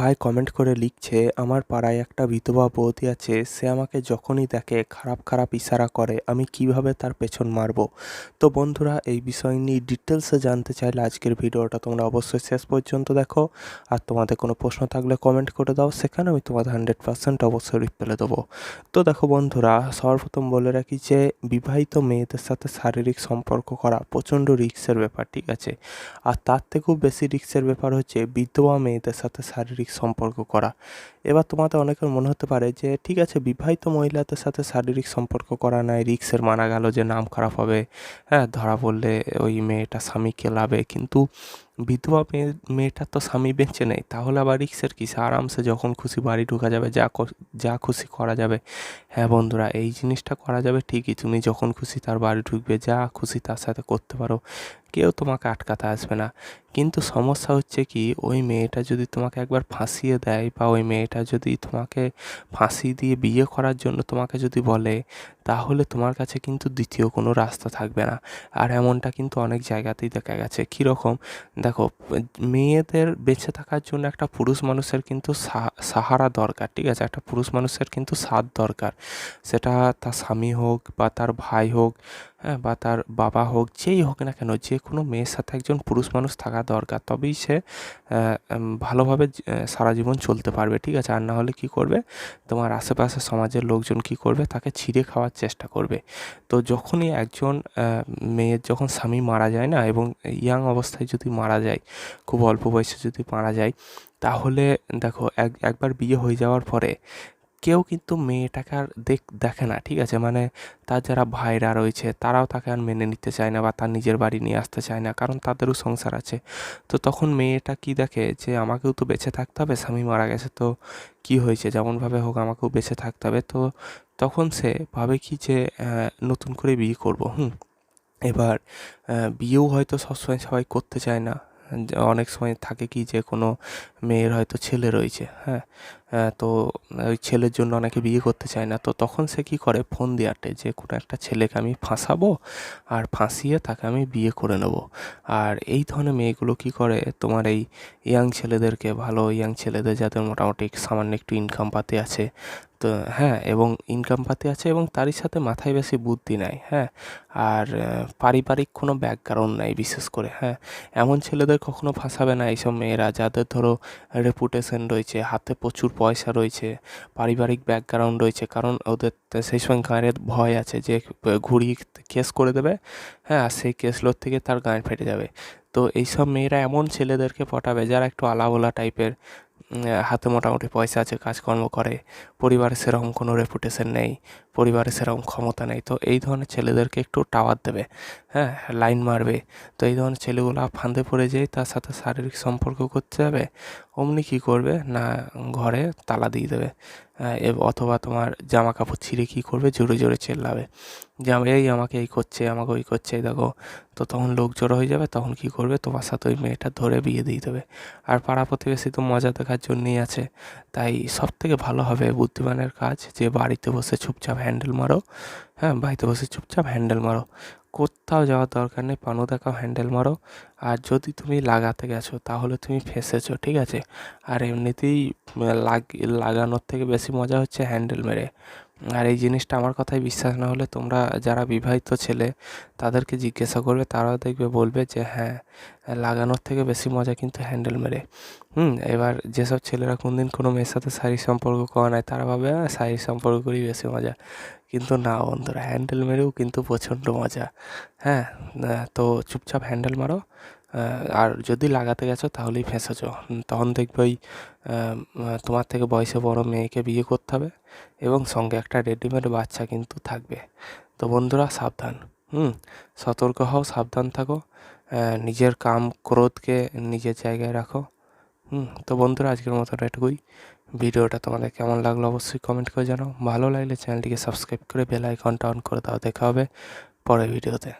ভাই কমেন্ট করে লিখছে, আমার পাড়ায় একটা বিধবা বৌদি আছে, সে আমাকে যখনই দেখে খারাপ খারাপ ইশারা করে, আমি কীভাবে তার পেছন মারবো? তো বন্ধুরা, এই বিষয় নিয়ে ডিটেলসে জানতে চাইলে আজকের ভিডিওটা তোমরা অবশ্যই শেষ পর্যন্ত দেখো। আর তোমাদের কোনো প্রশ্ন থাকলে কমেন্ট করে দাও, সেখানে আমি তোমাদের হান্ড্রেড পার্সেন্ট অবশ্যই রিপ্লাই দেবো। তো দেখো বন্ধুরা, সর্বপ্রথম বলে রাখি যে, বিবাহিত মেয়েদের সাথে শারীরিক সম্পর্ক করা প্রচণ্ড রিক্সের ব্যাপার, ঠিক আছে? আর তার থেকেও বেশি রিক্সের ব্যাপার হচ্ছে, বিধবা মেয়েদের সাথে শারীরিক সম্পর্ক করা। এবার তোমাদের অনেকের মনে হতে পারে যে, ঠিক আছে, বিবাহিত মহিলাদের সাথে শারীরিক সম্পর্ক করা নাই, রিক্সের মানা গেল যে নাম খারাপ হবে। হ্যাঁ ধরা পড়লে ওই মেয়েটা স্বামীকে লাভে। কিন্তু বিধবা মেয়ে মেয়েটার তো স্বামী বেঁচে নেই, তাহলে আবার রিক্সের কী? আরামসে যখন খুশি বাড়ি ঢোকা যাবে, যা যা খুশি করা যাবে। হ্যাঁ বন্ধুরা, এই জিনিসটা করা যাবে ঠিকই, তুমি যখন খুশি তার বাড়ি ঢুকবে, যা খুশি তার সাথে করতে পারো। কেউ তোমাকে আটকাতে আসবে না। কিন্তু সমস্যা হচ্ছে কি, ওই মেয়েটা যদি তোমাকে একবার ফাঁসিয়ে দেয় বা ওই মেয়েটা যদি তোমাকে ফাঁসি দিয়ে বিয়ে করার জন্য তোমাকে যদি বলে তাহলে তোমার কাছে কিন্তু দ্বিতীয় কোনো রাস্তা থাকবে না। আর এমনটা কিন্তু অনেক জায়গাতেই দেখা গেছে। কীরকম দেখো, মেয়েদের বেঁচে থাকার জন্য একটা পুরুষ মানুষের কিন্তু সাহারা দরকার, ঠিক আছে? একটা পুরুষ মানুষের কিন্তু সাথ দরকার। সেটা তার স্বামী হোক বা তার ভাই হোক হ্যাঁ বা তার বাবা হোক, যেই হোক না কেন, যে কোনো মেয়ের সাথে একজন পুরুষ মানুষ থাকা দরকার, তবেই সে ভালোভাবে সারা জীবন চলতে পারবে, ঠিক আছে? আর না হলে কী করবে? তোমার আশেপাশে সমাজের লোকজন কী করবে? তাকে ছিঁড়ে খাওয়ার চেষ্টা করবে। তো যখনই একজন মেয়ের যখন স্বামী মারা যায় না, এবং ইয়াং অবস্থায় যদি মারা যায়, খুব অল্প বয়সে যদি মারা যায়, তাহলে দেখো, এক, একবার বিয়ে হয়ে যাওয়ার পরে কেউ কিন্তু মেয়েটাকে আর দেখ, দেখে না, ঠিক আছে? মানে তার যারা ভাইরা রয়েছে, তারাও তাকে আর মেনে নিতে চায় না বা তার নিজের বাড়ি নিয়ে আসতে চায় না, কারণ তাদেরও সংসার আছে। তো তখন মেয়েটা কি দেখে? যে আমাকেও তো বেঁচে থাকতে হবে, স্বামী মারা গেছে, তো কি হয়েছে? যেমনভাবে হোক আমাকেও বেঁচে থাকতে হবে। তো তখন সে ভাবে কি যে নতুন করে বিয়ে করব, হুম? এবার বিয়েও হয়তো সবসময় সবাই করতে চায় না। অনেক সময় থাকে কি যে কোনো মেয়ের হয়তো ছেলে রয়েছে হ্যাঁ? তো ওই ছেলের জন্য অনেকে বিয়ে করতে চায় না। তো তখন সে কী করে? ফোন দিয়ে আটে যে, কোনো একটা ছেলেকে আমি ফাঁসাবো আর ফাঁসিয়ে তাকে আমি বিয়ে করে নেব। আর এই ধরনের মেয়েগুলো কী করে? তোমার এই ইয়াং ছেলেদেরকে, ভালো ইয়াং ছেলেদের যাদের মোটামুটি সামান্য একটু ইনকাম পাতে আছে, তো হ্যাঁ এবং ইনকাম পাতি আছে এবং তারই সাথে মাথায় বেশি বুদ্ধি নাই হ্যাঁ আর পারিবারিক কোনো ব্যাকগ্রাউন্ড নাই বিশেষ করে হ্যাঁ। এমন ছেলেদের কখনো ফাঁসাবে না এইসব মেয়েরা, যাদের ধরো রেপুটেশন রয়েছে, হাতে প্রচুর পয়সা রয়েছে, পারিবারিক ব্যাকগ্রাউন্ড রয়েছে, কারণ ওদের সেই সময় গাঁয়ের ভয় আছে যে ঘুরি কেস করে দেবে হ্যাঁ আর সেই কেস কেসলোর থেকে তার গাঁয়ে ফেটে যাবে। তো এইসব মেয়েরা এমন ছেলেদেরকে পটাবে যারা একটু আলাবোলা টাইপের হাতে মোটামুটি পয়সা আছে, কাজকর্ম করে, পরিবারে সেরকম কোনো রেপুটেশন নেই, পরিবারে সেরকম ক্ষমতা নেই, তো এই ধরনের ছেলেদেরকে একটু টাওয়ার দেবে হ্যাঁ লাইন মারবে, তো এই ধরনের ছেলেগুলো ফাঁদে পড়ে যায় তার সাথে শারীরিক সম্পর্ক করতে যাবে, অমনি কী করবে, না ঘরে তালা দিয়ে দেবে অথবা তোমার জামা কাপড় ছিঁড়ে কী করবে? জোরে জোরে চেল্লাবে। যে এই আমাকে এই করছে, আমাকে ওই করছে দেখো। তো তখন লোক জড়ো হয়ে যাবে, তখন কি করবে? তোমার সাথে ওই মেয়েটা ধরে বিয়ে দিয়ে দেবে। আর পাড়া প্রতিবেশী তো মজা দেখার জন্যই আছে। তাই সব থেকে ভালো হবে বুদ্ধিমানের কাজ যে বাড়িতে বসে চুপচাপ হ্যান্ডেল মারো। হ্যাঁ বাড়িতে বসে চুপচাপ হ্যান্ডেল মারো। কোথাও যাওয়ার দরকার নেই, পানো দেখাও হ্যান্ডেল মারো। আর যদি তুমি লাগাতে গেছো, তাহলে তুমি ফেসেছো, ঠিক আছে? আর এমনিতেই লাগানোর থেকে বেশি মজা হচ্ছে হ্যান্ডেল মেরে। আর এই জিনিসটা আমার কথায় বিশ্বাস না হলে তোমরা যারা বিবাহিত ছেলে, তাদেরকে জিজ্ঞাসা করবে, তারাও দেখবে, বলবে যে হ্যাঁ লাগানোর থেকে বেশি মজা কিন্তু হ্যান্ডেল মেরে। হুম, এবার যেসব ছেলেরা কোন দিন কোনো মেয়ের সাথে শারীরিক সম্পর্ক করা নাই, তারা ভাবে শারীরিক সম্পর্ক করেই বেশি মজা। কিন্তু না বন্ধুরা, হ্যান্ডেল মেরেও কিন্তু প্রচণ্ড মজা। হ্যাঁ তো চুপচাপ হ্যান্ডেল মারো। আর যদি লাগাতে গেছো তাহলেই ফেঁসেছো। তখন দেখবে ওই তোমার থেকে বয়সে বড় মেয়েকে বিয়ে করতে হবে এবং সঙ্গে একটা রেডিমেড বাচ্চা কিন্তু থাকবে। তো বন্ধুরা, সাবধান। হুম, সতর্ক হও, সাবধান থাকো। নিজের কাম ক্রোধকে নিজের জায়গায় রাখো। হুম, তো বন্ধুরা, আজকের মতো এটুকুই। ভিডিওটা তোমাদের কেমন লাগল অবশ্যই কমেন্ট করে জানাও। ভালো লাগলে চ্যানেলটিকে সাবস্ক্রাইব করে বেল আইকনটা অন করে দাও। দেখা হবে পরের ভিডিওতে।